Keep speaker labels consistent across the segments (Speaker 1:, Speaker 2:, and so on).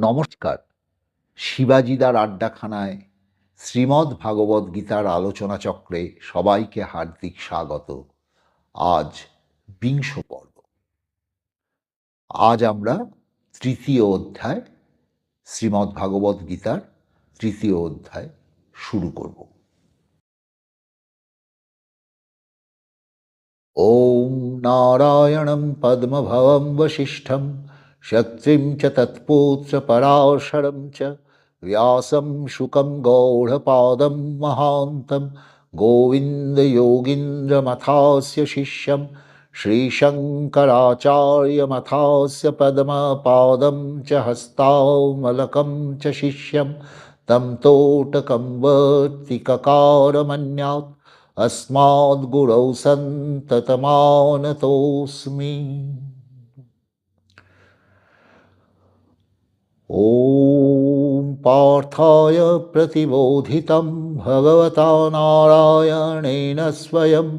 Speaker 1: নমস্কার। শিবাজিদার আড্ডাখানায় শ্রীমদ্ ভাগবত গীতার আলোচনা চক্রে সবাইকে হার্দিক স্বাগত। আজ বিংশ পর্ব। আজ আমরা তৃতীয় অধ্যায়, শ্রীমদ্ ভাগবত গীতার তৃতীয় অধ্যায় শুরু করব। ওম নারায়ণম পদ্মভবম বশিষ্ঠম शक्तिं च तत्पुत्रपराशरं च व्यासं शुकं गौढपादं महान्तं गोविन्दयोगीन्द्रमथास्य शिष्यं श्रीशङ्कराचार्यमथास्य पद्मपादं च हस्तामलकं च शिष्यं तं तोटकं वर्तिककारमन्यात् अस्माद्गुरौ सन्ततमानतोऽस्मि ॐ पार्थाय प्रतिबोधितं भगवता नारायणेन स्वयं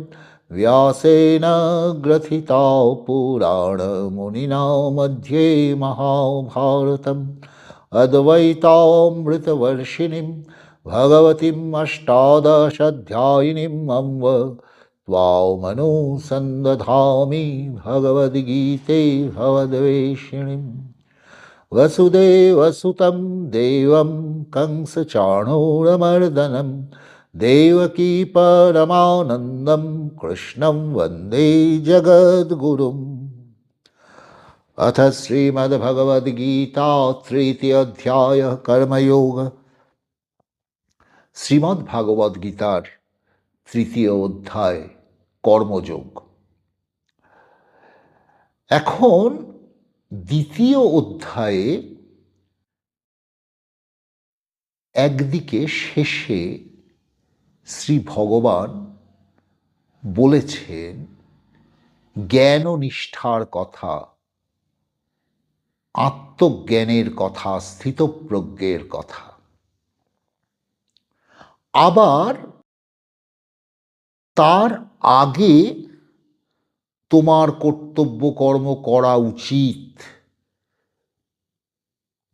Speaker 1: व्यासेन ग्रथिता पुराणमुनिना मध्ये महाभारतम् अद्वैतामृतवर्षिणीं भगवतीम् अष्टादशाध्यायिनीम् अम्ब त्वामनुसन्दधामि भगवद्गीते भवद्वेषिणीम् वसुदेवसुतं देवं कंसचाणूरमर्दनं देवकी परमानन्दं कृष्णं वन्दे जगद्गुरुम् अथ श्रीमद्भगवद्गीता तृतीयोऽध्याय कर्मयोग শ্রীমদ্ ভাগবত গীতার তৃতীয় অধ্যায় কর্মযোগ এখন দ্বিতীয় অধ্যায়ে একদিকে শেষে শ্রী ভগবান বলেছেন, জ্ঞান ও নিষ্ঠার কথা, আত্মজ্ঞানের কথা, স্থিতপ্রজ্ঞের কথা। আবার তার আগে তোমার কর্তব্য কর্ম করা উচিত।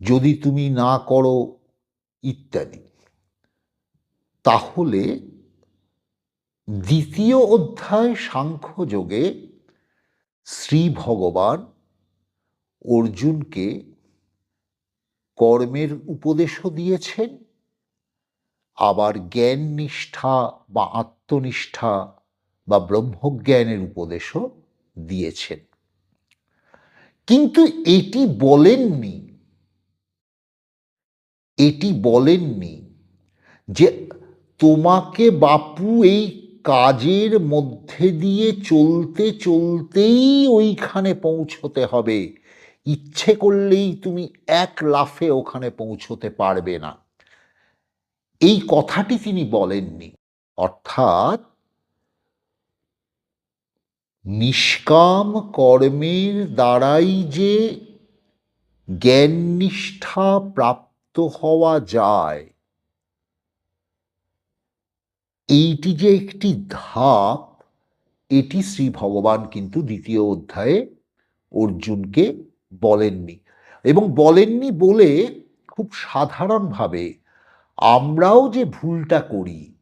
Speaker 1: যদি তুমি না করো ইত্যাদি। তাহলে দ্বিতীয় অধ্যায় সাংখ্যযোগে শ্রী ভগবান অর্জুনকে কর্মের উপদেশও দিয়েছেন, আবার জ্ঞান নিষ্ঠা বা আত্মনিষ্ঠা বা ব্রহ্মজ্ঞানের উপদেশও দিয়েছেন। কিন্তু এটি বলেননি এটি বলেননি যে তোমাকে বাপু এই কাজের মধ্যে দিয়ে চলতে চলতেই ওইখানে পৌঁছতে হবে। ইচ্ছে করলেই তুমি এক লাফে ওখানে পৌঁছতে পারবে না। এই কথাটি তিনি বলেননি। অর্থাৎ নিষ্কাম কর্মের দ্বারাই যে জ্ঞান নিষ্ঠা প্রাপ্ত হওয়া যায়। এইটি যে একটি ধাপ, এটি শ্রী ভগবান কিন্তু দ্বিতীয় অধ্যায়ে অর্জুনকে বলেননি। এবং বলেননি বলে খুব সাধারণভাবে আমরাও যে ভুলটা করি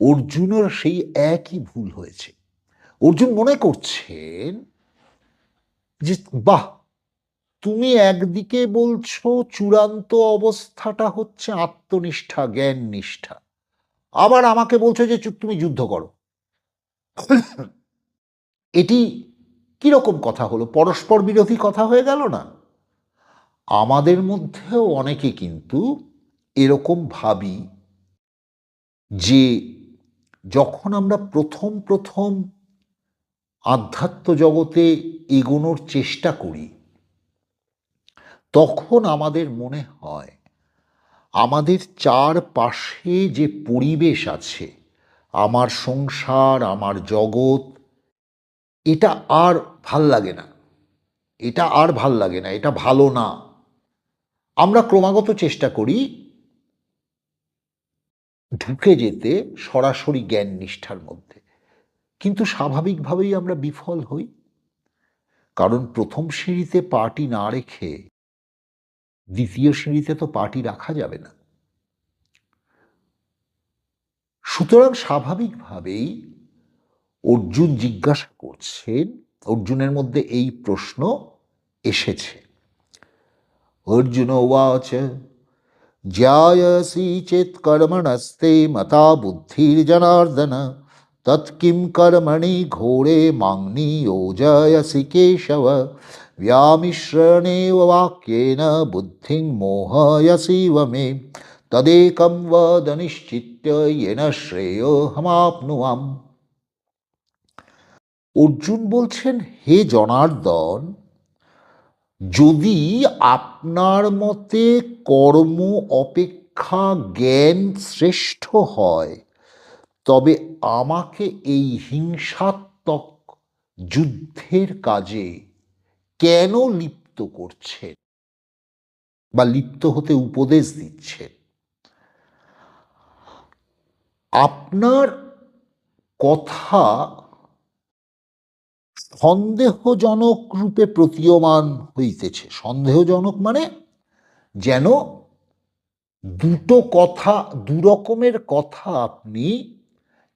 Speaker 1: অর্জুনের সেই একই ভুল হয়েছে। অর্জুন মনে করছেন যে, বাহ, তুমি একদিকে বলছো চূড়ান্ত অবস্থাটা হচ্ছে আত্মনিষ্ঠা জ্ঞান নিষ্ঠা আবার আমাকে বলছো যে তুমি যুদ্ধ করো। এটি কীরকম কথা হলো? পরস্পর বিরোধী কথা হয়ে গেল না? আমাদের মধ্যেও অনেকে কিন্তু এরকম ভাবি যে যখন আমরা প্রথম প্রথম আধ্যাত্ম জগতে এগোনোর চেষ্টা করি, তখন আমাদের মনে হয় আমাদের চারপাশে যে পরিবেশ আছে, আমার সংসার, আমার জগৎ, এটা আর ভালো লাগে না। এটা আর ভালো লাগে না, এটা ভালো না। আমরা ক্রমাগত চেষ্টা করি ঢুকে যেতে সরাসরি জ্ঞান নিষ্ঠার মধ্যে। কিন্তু স্বাভাবিকভাবেই আমরা বিফল হই। কারণ প্রথম সিঁড়িতে পাটি না রেখে দ্বিতীয় সিঁড়িতে তো পাটি রাখা যাবে না। সুতরাং স্বাভাবিকভাবেই অর্জুন জিজ্ঞাসা করছেন, অর্জুনের মধ্যে এই প্রশ্ন এসেছে। অর্জুন ওয়াচ জ্যায়সি চেত কর্মণস্তে মতা বুদ্ধির জনার্দন তৎকিম কর্মণি ঘোরে মাংনি যোজয়সি কেশব व्यामिश्रणेव वाक्येन बुद्धिं मोहयसीव मे तदेकं वद निश्चित्य येन শ্রেয়হমাপ্নুয়াম অর্জুন বলছেন হে জনার্দন যদি আপনার মতে কর্ম অপেক্ষা জ্ঞান শ্রেষ্ঠ হয়, তবে আমাকে এই হিংসাত্মক যুদ্ধের কাজে কেন লিপ্ত করছেন? বা লিপ্ত হতে উপদেশ দিচ্ছেন? আপনার কথা সন্দেহজনক রূপে প্রতীয়মান হইতেছে। সন্দেহজনক মানে যেন দুটো কথা, দু রকমের কথা আপনি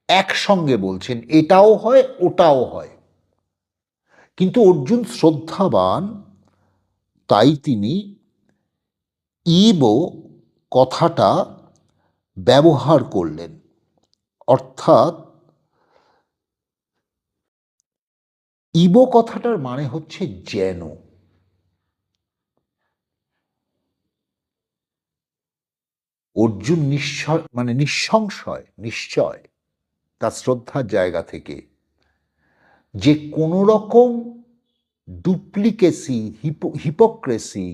Speaker 1: একসঙ্গে বলছেন, এটাও হয়, ওটাও হয়। কিন্তু অর্জুন শ্রদ্ধাবান, তাই তিনি ইবো কথাটা ব্যবহার করলেন। অর্থাৎ ইবো কথাটার মানে হচ্ছে যেন। অর্জুন নিশ্চয় মানে নিঃসংশয়, নিশ্চয়, তার শ্রদ্ধার জায়গা থেকে যে কোনো রকম ডুপ্লিকেসি হিপোক্রেসি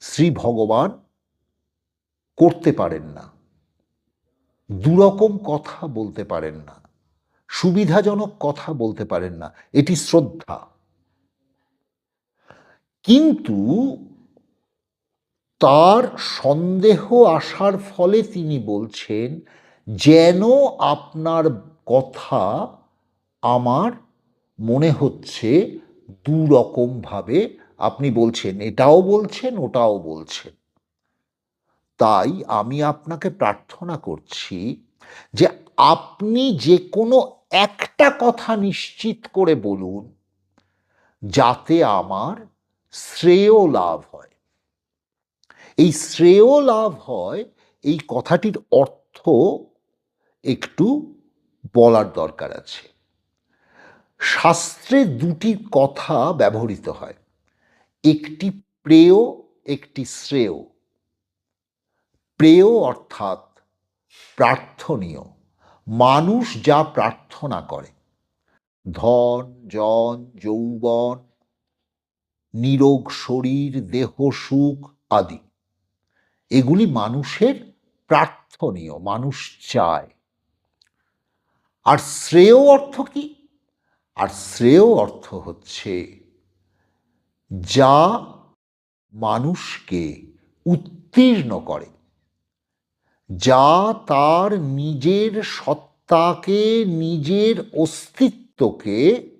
Speaker 1: শ্রী ভগবান করতে পারেন না, দুরকম কথা বলতে পারেন না। সুবিধাজনক কথা বলতে পারেন না। এটি শ্রদ্ধা। কিন্তু তার সন্দেহ আসার ফলে তিনি বলছেন, যেন আপনার কথা আমার মনে হচ্ছে দু রকমভাবে আপনি বলছেন, এটাও বলছেন, ওটাও বলছেন। তাই আমি আপনাকে প্রার্থনা করছি যে আপনি যে কোনো একটা কথা নিশ্চিত করে বলুন, যাতে আমার শ্রেয় লাভ হয়। এই শ্রেয় লাভ হয়, এই কথাটির অর্থ একটু বলার দরকার আছে। শাস্ত্রে দুটি কথা ব্যবহৃত হয়, একটি প্রেয়, একটি শ্রেয়। প্রেয় অর্থাৎ প্রার্থনীয়। মানুষ যা প্রার্থনা করে। ধন, জন, যৌবন, নিরোগ শরীর, দেহ, সুখ আদি। এগুলি মানুষের প্রার্থনীয়, মানুষ চায়। আর শ্রেয় অর্থ কি? আর শ্রেয় অর্থ হচ্ছে যা মানুষকে উত্তীর্ণ করে। যা তার নিজের সত্তাকে, নিজের অস্তিত্বকে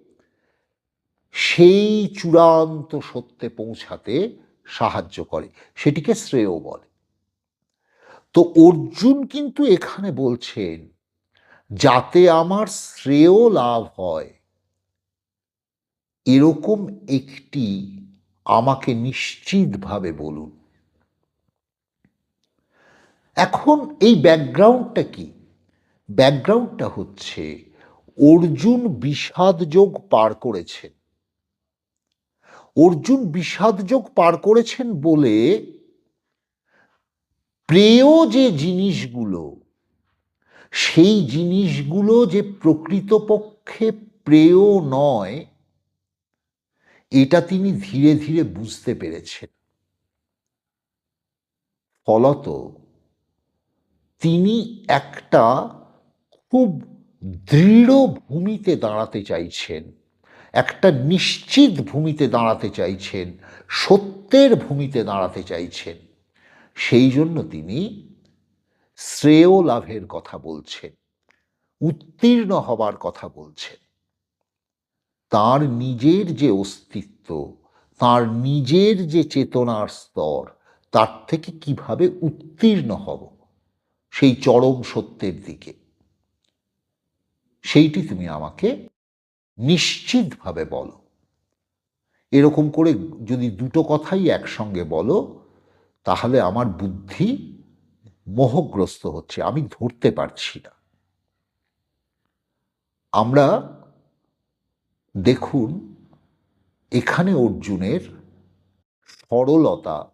Speaker 1: সেই চূড়ান্ত সত্যে পৌঁছাতে সাহায্য করে। সেটিকে শ্রেয় বলে। তো অর্জুন কিন্তু এখানে বলছেন, যাতে আমার শ্রেয় লাভ হয়, এরকম একটি আমাকে নিশ্চিতভাবে বলুন। এখন এই ব্যাকগ্রাউন্ডটা কি? ব্যাকগ্রাউন্ডটা হচ্ছে অর্জুন বিষাদ যোগ পার করেছেন। অর্জুন বিষাদ যোগ পার করেছেন বলে প্রেয় যে জিনিসগুলো, সেই জিনিসগুলো যে প্রকৃতপক্ষে প্রেয় নয়, এটা তিনি ধীরে ধীরে বুঝতে পেরেছেন। ফলত তিনি একটা খুব দৃঢ় ভূমিতে দাঁড়াতে চাইছেন, একটা নিশ্চিত ভূমিতে দাঁড়াতে চাইছেন, সত্যের ভূমিতে দাঁড়াতে চাইছেন। সেই জন্য তিনি শ্রেয় লাভের কথা বলছেন, উত্তীর্ণ হবার কথা বলছেন। তার নিজের যে অস্তিত্ব, তার নিজের যে চেতনার স্তর, তার থেকে কীভাবে উত্তীর্ণ হব? সেই চরম সত্যের দিকে। সেইটি তুমি আমাকে নিশ্চিতভাবে বলো। এরকম করে যদি দুটো কথাই একসঙ্গে বলো, তাহলে আমার বুদ্ধি মোহগ্রস্ত হচ্ছে, আমি ধরতে পারছি না। আমরা দেখুন, এখানে অর্জুনের সরলতা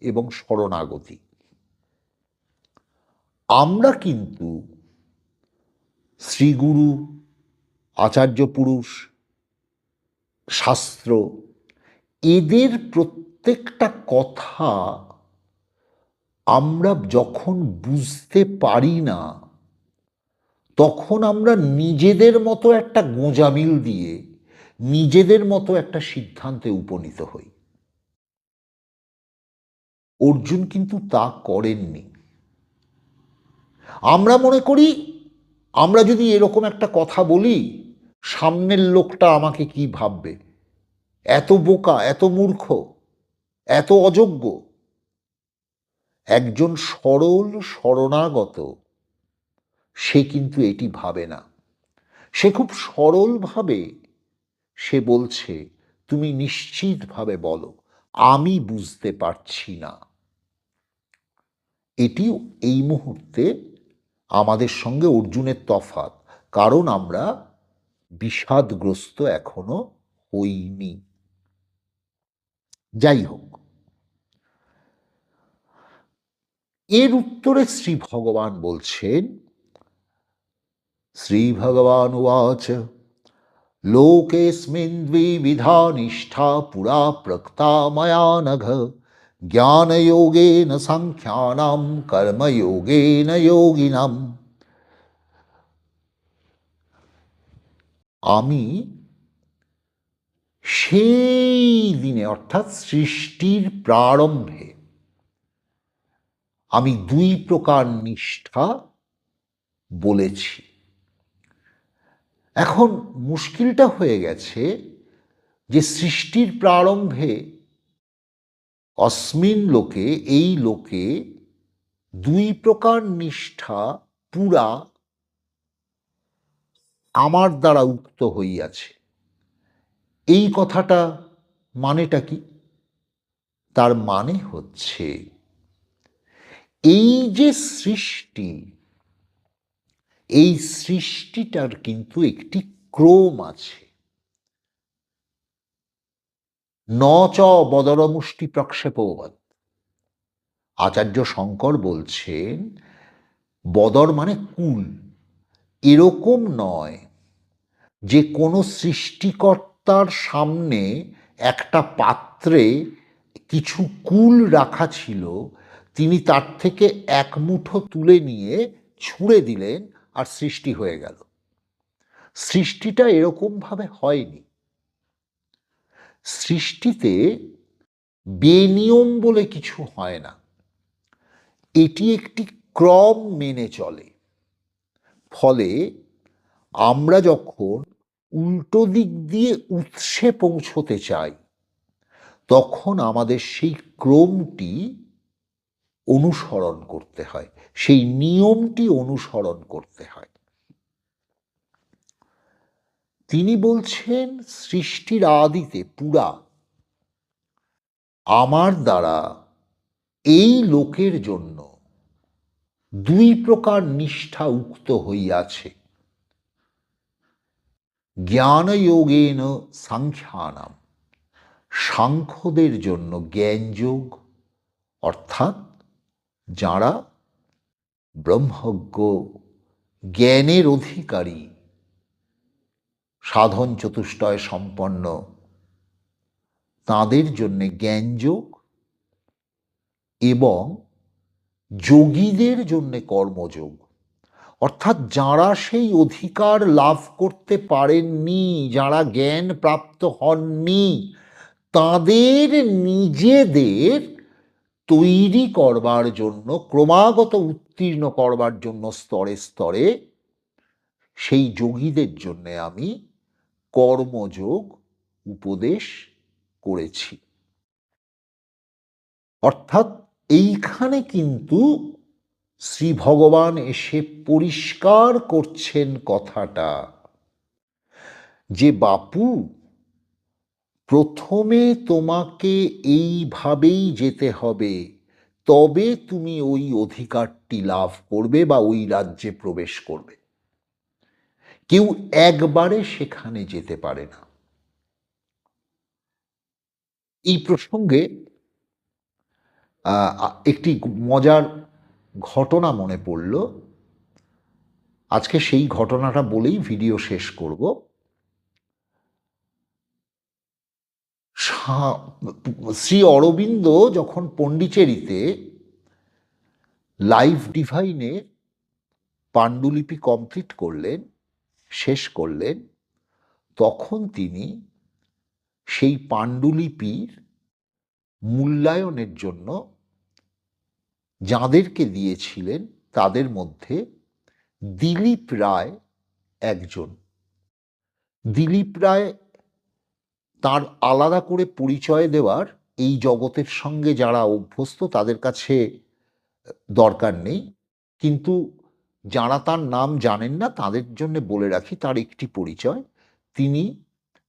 Speaker 1: এবং শরণাগতি। আমরা কিন্তু শ্রীগুরু, আচার্য পুরুষ, শাস্ত্র, এদের প্রত্যেকটা কথা আমরা যখন বুঝতে পারি না, তখন আমরা নিজেদের মতো একটা গোঁজামিল দিয়ে নিজেদের মতো একটা সিদ্ধান্তে উপনীত হই। অর্জুন কিন্তু তা করেননি। আমরা মনে করি, আমরা যদি এরকম একটা কথা বলি, সামনের লোকটা আমাকে কি ভাববে? এত বোকা, এত মূর্খ, এত অযোগ্য। একজন সরল শরণাগত, সে কিন্তু এটি ভাবে না। সে খুব সরলভাবে সে বলছে, তুমি নিশ্চিতভাবে বলো, আমি বুঝতে পারছি না। এটি এই মুহূর্তে আমাদের সঙ্গে অর্জুনের তফাত কারণ আমরা বিষাদগ্রস্ত এখনও হইনি। যাই হোক, এর উত্তরে শ্রী ভগবান বলছেন, শ্রী ভগবান উচ লোকেস্মিন দ্বিবিধা নিষ্ঠা পুরা প্রক্তা ময়া নঘ জ্ঞানযোগেন সাংখ্যানাম কর্মযোগেন যোগিনাম আমি সেই দিনে অর্থাৎ সৃষ্টির প্রারম্ভে আমি দুই প্রকার নিষ্ঠা বলেছি এখন মুশকিলটা হয়ে গেছে যে সৃষ্টির প্রারম্ভে অস্মিন লোকে, এই লোকে দুই প্রকার নিষ্ঠা পুরা আমার দ্বারা উক্ত হইয়াছে। এই কথাটা মানেটা কি? তার মানে হচ্ছে, এই যে সৃষ্টি, এই সৃষ্টিটার কিন্তু একটি ক্রম আছে। ন চ বদরমুষ্টি প্রক্ষেপবাদ আচার্য শঙ্কর বলছেন, বদর মানে কুল, এরকম নয় যে কোনো সৃষ্টিকর্তার সামনে একটা পাত্রে কিছু কুল রাখা ছিল, তিনি তার থেকে এক মুঠো তুলে নিয়ে ছুঁড়ে দিলেন আর সৃষ্টি হয়ে গেল। সৃষ্টিটা এরকমভাবে হয়নি। সৃষ্টিতে বেনিয়ম বলে কিছু হয় না। এটি একটি ক্রম মেনে চলে। ফলে আমরা যখন উল্টো দিক দিয়ে উৎসে পৌঁছতে চাই, তখন আমাদের সেই ক্রমটি অনুসরণ করতে হয়, সেই নিয়মটি অনুসরণ করতে হয়। তিনি বলছেন, সৃষ্টির আদিতে পুরা। আমার দ্বারা এই লোকের জন্য দুই প্রকার নিষ্ঠা উক্ত হইয়াছে। জ্ঞানযোগেন সাংখ্যানাম। সাংখ্যদের জন্য জ্ঞানযোগ, অর্থাৎ যারা ব্রহ্মজ্ঞ, জ্ঞানের অধিকারী সাধন চতুষ্টয় সম্পন্ন। তাদের জন্য জ্ঞানযোগ এবং যোগীদের জন্য কর্মযোগ। অর্থাৎ যারা সেই অধিকার লাভ করতে পারেননি, যারা জ্ঞান প্রাপ্ত হননি, তাদের নিজেদের তৈরি করবার জন্য, ক্রমাগত উত্তীর্ণ করবার জন্য স্তরে স্তরে সেই যোগীদের জন্যে আমি কর্মযোগ উপদেশ করেছি। অর্থাৎ এইখানে কিন্তু শ্রী ভগবান এসে পরিষ্কার করছেন কথাটা যে, বাপু, প্রথমে তোমাকে এইভাবেই যেতে হবে, তবে তুমি ওই অধিকারটি লাভ করবে বা ওই রাজ্যে প্রবেশ করবে। কেউ একবারে সেখানে যেতে পারে না। এই প্রসঙ্গে একটি মজার ঘটনা মনে পড়ল। আজকে সেই ঘটনাটা বলেই ভিডিও শেষ করব। শ্রী অরবিন্দ যখন পণ্ডিচেরিতে লাইভ ডিভাইনে পাণ্ডুলিপি কমপ্লিট করলেন শেষ করলেন, তখন তিনি সেই পাণ্ডুলিপির মূল্যায়নের জন্য যাঁদেরকে দিয়েছিলেন, তাদের মধ্যে দিলীপ রায় একজন। দিলীপ রায় তার আলাদা করে পরিচয় দেওয়ার এই জগতের সঙ্গে যারা অভ্যস্ত, তাদের কাছে দরকার নেই। কিন্তু যারা তার নাম জানেন না, তাদের জন্য বলে রাখি তার একটি পরিচয়। তিনি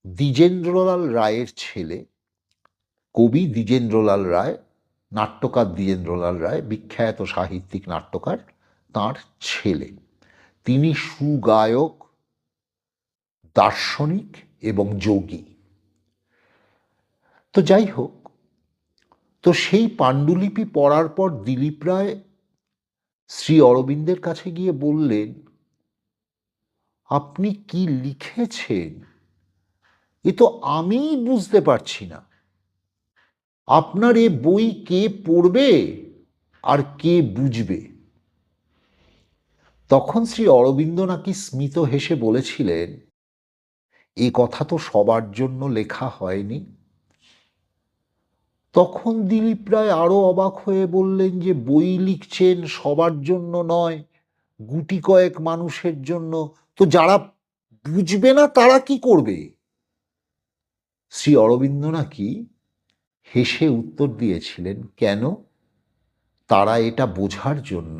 Speaker 1: দ্বিজেন্দ্রলাল রায়ের ছেলে, কবি দ্বিজেন্দ্রলাল রায়, নাট্যকার দ্বিজেন্দ্রলাল রায়, বিখ্যাত সাহিত্যিক নাট্যকার তার ছেলে। তিনি সুগায়ক, দার্শনিক এবং যোগী। তো যাই হোক, তো সেই পাণ্ডুলিপি পড়ার পর দিলীপ রায় শ্রী অরবিন্দের কাছে গিয়ে বললেন, আপনি কি লিখেছেন? এ তো আমিই বুঝতে পারছি না। আপনার এ বই কে পড়বে আর কে বুঝবে? তখন শ্রী অরবিন্দ নাকি স্মিত হেসে বলেছিলেন, এ কথা তো সবার জন্য লেখা হয়নি। তখন দিলীপ রায় আরও অবাক হয়ে বললেন যে, বই লিখছেন সবার জন্য নয়, গুটি কয়েক মানুষের জন্য। তো যারা বুঝবে না, তারা কি করবে? শ্রী অরবিন্দ নাকি হেসে উত্তর দিয়েছিলেন, কেন? তারা এটা বোঝার জন্য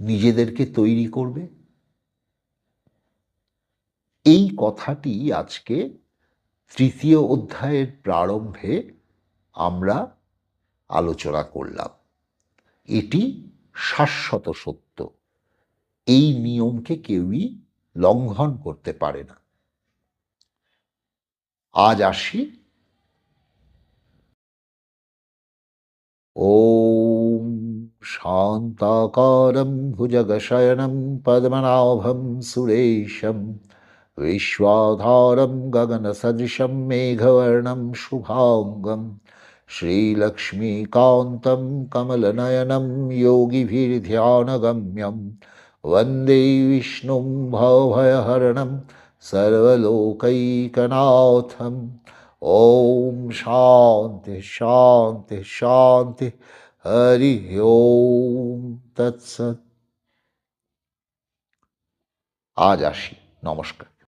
Speaker 1: নিজেদেরকে তৈরি করবে? এই কথাটি আজকে তৃতীয় অধ্যায়ের প্রারম্ভে আমরা আলোচনা করলাম এটি শাশ্বত সত্য এই নিয়মকে কেউই লঙ্ঘন করতে পারে না আজ আসি ॐ शान्ताकारं भुजगशयनं पद्मनाभं सुरेशं विश्वाधारं गगनसदृशं मेघवर्णं शुभाङ्गं श्रीलक्ष्मीकान्तं कमलनयनं योगिभिर्ध्यानगम्यं वन्दे विष्णुं भवभयहरणं सर्वलोकैकनाथम् ओम शांति शांति शांति हरि ओम তৎসৎ আজ আসি নমস্কার